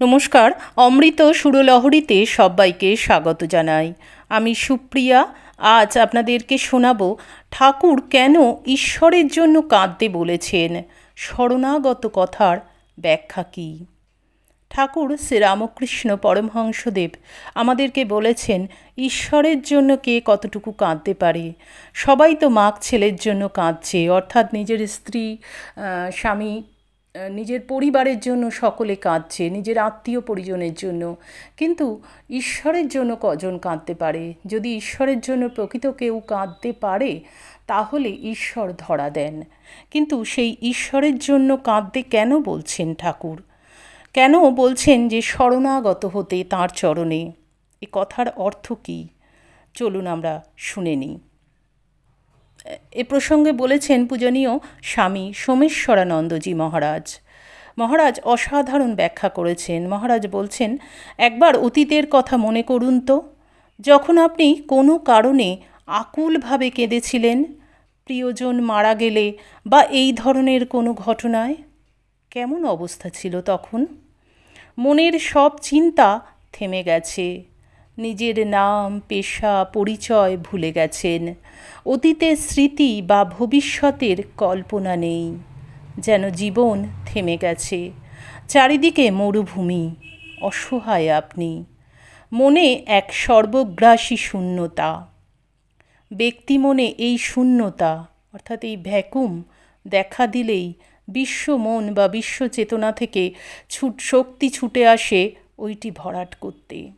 নমস্কার, অমৃত সুরলহরীতে সবাইকে স্বাগত জানাই। আমি সুপ্রিয়া, আজ আপনাদেরকে শোনাবো ঠাকুর কেন ঈশ্বরের জন্য কাঁদতে বলেছেন। শরণাগত কথার ব্যাখ্যা কী? ঠাকুর শ্রীরামকৃষ্ণ পরমহংসদেব আমাদেরকে বলেছেন, ঈশ্বরের জন্য কে কতটুকু কাঁদতে পারে? সবাই তো মাক ছেলের জন্য কাঁদছে, অর্থাৎ নিজের স্ত্রী স্বামী নিজের পরিবারের জন্য সকলে কাঁদছে, নিজের আত্মীয় পরিজনের জন্য। কিন্তু ঈশ্বরের জন্য কজন কাঁদতে পারে? যদি ঈশ্বরের জন্য প্রকৃত কেউ কাঁদতে পারে, তাহলে ঈশ্বর ধরা দেন। কিন্তু সেই ঈশ্বরের জন্য কাঁদতে কেন বলছেন ঠাকুর? কেন বলছেন যে শরণাগত হতে তাঁর চরণে? এ কথার অর্থ কী? চলুন আমরা শুনে নিই। এ প্রসঙ্গে বলেছেন পূজনীয় স্বামী সোমেশ্বরানন্দজি মহারাজ। মহারাজ অসাধারণ ব্যাখ্যা করেছেন। মহারাজ বলছেন, একবার অতীতের কথা মনে করুন তো। যখন আপনি কোনো কারণে আকুলভাবে কেঁদেছিলেন, প্রিয়জন মারা গেলে বা এই ধরনের কোনো ঘটনায়, কেমন অবস্থা ছিল তখন? মনের সব চিন্তা থেমে গেছে। নিজের নাম, পেশা, পরিচয় ভুলে গেছেন। অতীতের স্মৃতি বা ভবিষ্যতের কল্পনা নেই। যেন জীবন থেমে গেছে। চারিদিকে মরুভূমি, অসহায় আপনি। মনে এক সর্বগ্রাসী শূন্যতা। ব্যক্তি মনে এই শূন্যতা, অর্থাৎ এই ভ্যাকুম, দেখা দিলেই বিশ্ব মন বা বিশ্ব চেতনা থেকে ছুট, শক্তি ছুটে আসে ওইটি ভরাট করতে।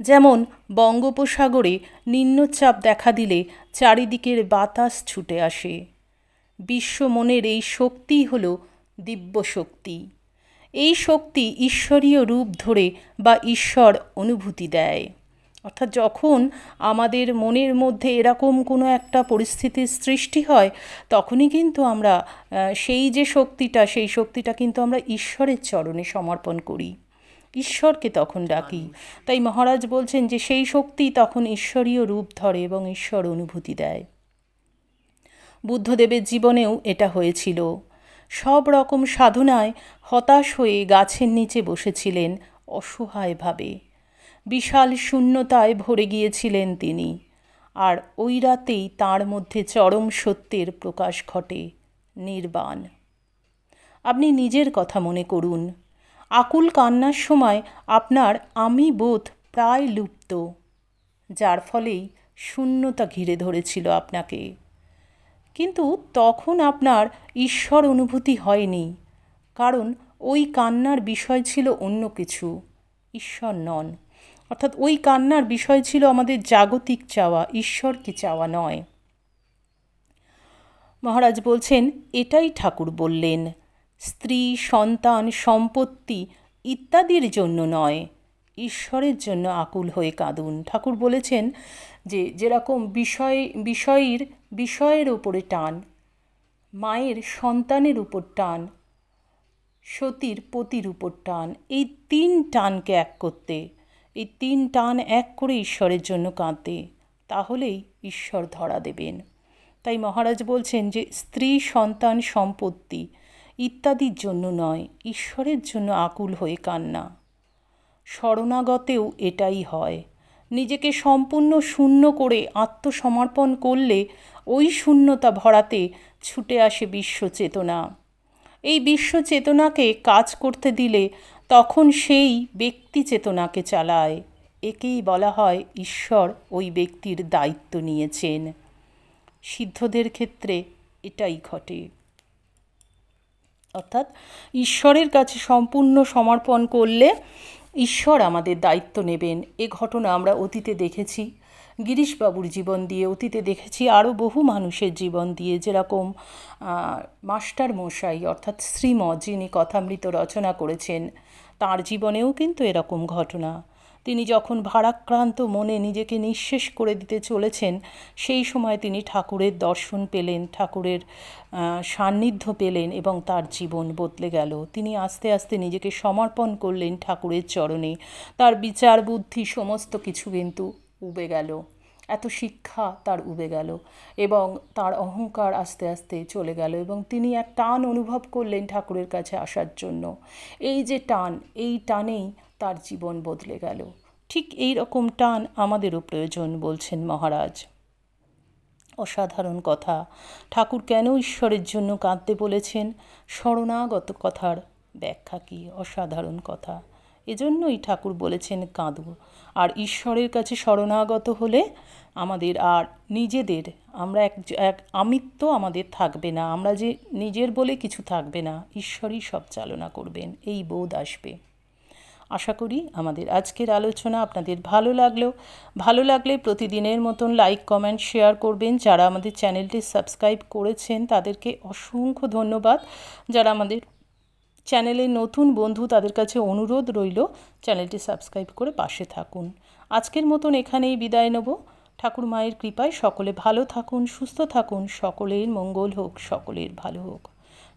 যেমন বঙ্গোপসাগরে নিম্নচাপ দেখা দিলে চারিদিকের বাতাস ছুটে আসে। বিশ্ব মনের এই শক্তিই হল দিব্য শক্তি। এই শক্তি ঈশ্বরীয় রূপ ধরে বা ঈশ্বর অনুভূতি দেয়। অর্থাৎ যখন আমাদের মনের মধ্যে এরকম কোনো একটা পরিস্থিতির সৃষ্টি হয় তখনই কিন্তু আমরা সেই যে শক্তিটা সেই শক্তিটা কিন্তু আমরা ঈশ্বরের চরণে সমর্পণ করি। ঈশ্বরকে তখন ডাকি। তাই মহারাজ বলছেন যে সেই শক্তি তখন ঈশ্বরীয় রূপ ধরে এবং ঈশ্বর অনুভূতি দেয়। বুদ্ধদেবের জীবনেও এটা হয়েছিল। সব রকম সাধনায় হতাশ হয়ে গাছের নিচে বসেছিলেন অসহায়ভাবে। বিশাল শূন্যতায় ভরে গিয়েছিলেন তিনি। আর ওই রাতেই তাঁর মধ্যে চরম সত্যের প্রকাশ ঘটে, নির্বাণ। আপনি নিজের কথা মনে করুন। আকুল কান্নার সময় আপনার আমি বোধ প্রায় লুপ্ত, যার ফলেই শূন্যতা ঘিরে ধরেছিল আপনাকে। কিন্তু তখন আপনার ঈশ্বর অনুভূতি হয়নি, কারণ ওই কান্নার বিষয় ছিল অন্য কিছু, ঈশ্বর নন। অর্থাৎ ওই কান্নার বিষয় ছিল আমাদের জাগতিক চাওয়া, ঈশ্বরকে চাওয়া নয়। মহারাজ বলছেন, এটাই ঠাকুর বললেন, স্ত্রী, সন্তান, সম্পত্তি ইত্যাদির জন্য নয়, ঈশ্বরের জন্য আকুল হয়ে কাঁদুন। ঠাকুর বলেছেন যে, যেরকম বিষয়, বিষয়ের বিষয়ের উপরে টান, মায়ের সন্তানের উপর টান, সতীর পতির উপর টান, এই তিন টানকে এক করতে এই তিন টান এক করে ঈশ্বরের জন্য কাঁদতে তাহলেই ঈশ্বর ধরা দেবেন। তাই মহারাজ বলছেন যে, স্ত্রী, সন্তান, সম্পত্তি ইত্যাদির জন্য নয়, ঈশ্বরের জন্য আকুল হয়ে কান্না। শরণাগতেও এটাই হয়। নিজেকে সম্পূর্ণ শূন্য করে আত্মসমর্পণ করলে ওই শূন্যতা ভরাতে ছুটে আসে বিশ্ব চেতনা। এই বিশ্ব চেতনাকে কাজ করতে দিলে তখন সেই ব্যক্তি চেতনাকে চালায়। একেই বলা হয় ঈশ্বর ওই ব্যক্তির দায়িত্ব নিয়েছেন। সিদ্ধদের ক্ষেত্রে এটাই ঘটে। অর্থাৎ ঈশ্বরের কাছে সম্পূর্ণ সমর্পণ করলে ঈশ্বর আমাদের দায়িত্ব নেবেন। এ ঘটনা আমরা অতীতে দেখেছি। গিরিশবাবুর জীবন দিয়ে অতীতে দেখেছি আরও বহু মানুষের জীবন দিয়ে, যেরকম মাস্টার মশাই, অর্থাৎ শ্রীম, যিনি কথামৃত রচনা করেছেন, তার জীবনেও কিন্তু এরকম ঘটনা। তিনি যখন ভারাক্রান্ত মনে নিজেকে নিঃশেষ করে দিতে চলেছেন, সেই সময় তিনি ঠাকুরের দর্শন পেলেন, ঠাকুরের সান্নিধ্য পেলেন এবং তার জীবন বদলে গেল। তিনি আস্তে আস্তে নিজেকে সমর্পণ করলেন ঠাকুরের চরণে। তার বিচার, বুদ্ধি, সমস্ত কিছু কিন্তু উবে গেল। এত শিক্ষা তার উবে গেল এবং তার অহংকার আস্তে আস্তে চলে গেল এবং তিনি এক টান অনুভব করলেন ঠাকুরের কাছে আসার জন্য। এই যে টান, এই টানেই তার জীবন বদলে গেল। ঠিক এই রকম টান আমাদেরও প্রয়োজন বলছেন মহারাজ। অসাধারণ কথা। ঠাকুর কেন ঈশ্বরের জন্য কাঁদতে বলেছেন? শরণাগত কথার ব্যাখ্যা কী? অসাধারণ কথা। এজন্যই ঠাকুর বলেছেন কাঁদো আর ঈশ্বরের কাছে শরণাগত হলে আমাদের আর নিজেদের, আমরা এক এক আমিত্ব আমাদের থাকবে না, আমরা যে নিজের বলে কিছু থাকবে না, ঈশ্বরই সব চালনা করবেন, এই বোধ আসবে। আশা করি আমাদের আজকের আলোচনা আপনাদের ভালো লাগলেও ভালো লাগলে প্রতিদিনের মতন লাইক, কমেন্ট, শেয়ার করবেন। যারা আমাদের চ্যানেলটি সাবস্ক্রাইব করেছেন, তাদেরকে অসংখ্য ধন্যবাদ। যারা আমাদের চ্যানেলের নতুন বন্ধু তাদের কাছে অনুরোধ রইল চ্যানেলটি সাবস্ক্রাইব করে পাশে থাকুন। আজকের মতন এখানেই বিদায় নেব। ঠাকুর মায়ের কৃপায় সকলে ভালো থাকুন, সুস্থ থাকুন, সকলের মঙ্গল হোক, সকলের ভালো হোক।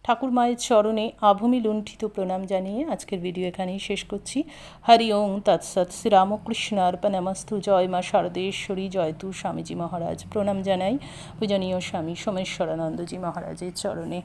ঠাকুর মায়ের চরণে আভূমি লুণ্ঠিত প্রণাম জানিয়ে আজকের ভিডিও এখানেই শেষ করছি। হরি ওং তৎসৎ শ্রীরামকৃষ্ণ অর্পণমস্তু জয় মা শারদেশ্বরী, জয় তু স্বামীজি মহারাজ। প্রণাম জানাই পূজনীয় স্বামী সোমেশ্বরানন্দজি মহারাজের চরণে।